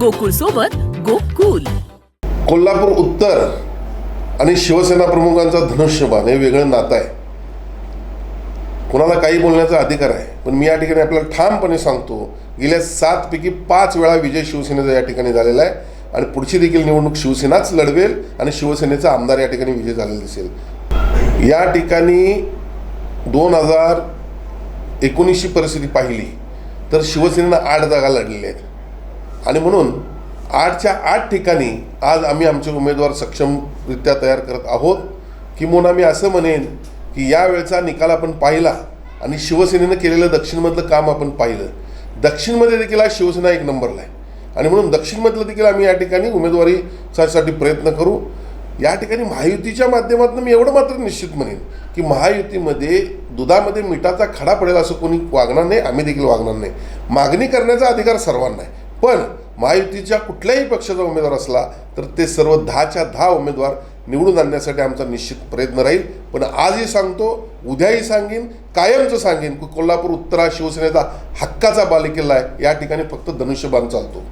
गोकुळ सोबत गोकुल. कोल्हापूर उत्तर आणि शिवसेना प्रमुखांचा धनुष्यबाण हे वेगळं नातं आहे. कोणाला काही बोलण्याचा अधिकार आहे पण मी या ठिकाणी आपल्याला ठामपणे सांगतो गेल्या सात पैकी पाच वेळा विजय शिवसेनेचा या ठिकाणी झालेला आहे आणि पुढची देखील निवडणूक शिवसेनाच लढवेल आणि शिवसेनेचा आमदार या ठिकाणी विजय झालेला दिसेल. या ठिकाणी दोन हजार एकोणीसची परिस्थिती पाहिली तर शिवसेनेनं आठ जागा लढलेल्या आहेत. आणि म्हणून आठच्या आठ ठिकाणी आज आम्ही आमचे उमेदवार सक्षमरित्या तयार करत आहोत. किंबहुना मी असं म्हणेन की यावेळचा निकाल आपण पाहिला आणि शिवसेनेनं केलेलं दक्षिणमधलं काम आपण पाहिलं. दक्षिणमध्ये देखील आज शिवसेना एक नंबरला आहे. आणि म्हणून दक्षिणमधलं देखील आम्ही या ठिकाणी उमेदवारीसाठी प्रयत्न करू. या ठिकाणी महायुतीच्या माध्यमातून मी एवढं मात्र निश्चित म्हणेन की महायुतीमध्ये दुधामध्ये मिठाचा खडा पडेल असं कोणी वागणार नाही आम्ही देखील वागणार नाही. मागणी करण्याचा अधिकार सर्वांना आहे. पण महायुतीच्या कुठल्याही पक्षाचा उमेदवार असला तर ते सर्व दहाच्या दहा उमेदवार निवडून आणण्यासाठी आमचा निश्चित प्रयत्न राहील. पण आजही सांगतो उद्याही सांगेन कायमचं सांगेन की कोल्हापूर उत्तरा शिवसेनेचा हक्काचा बालेकिल्ला आहे. या ठिकाणी फक्त धनुष्यबाण चालतो.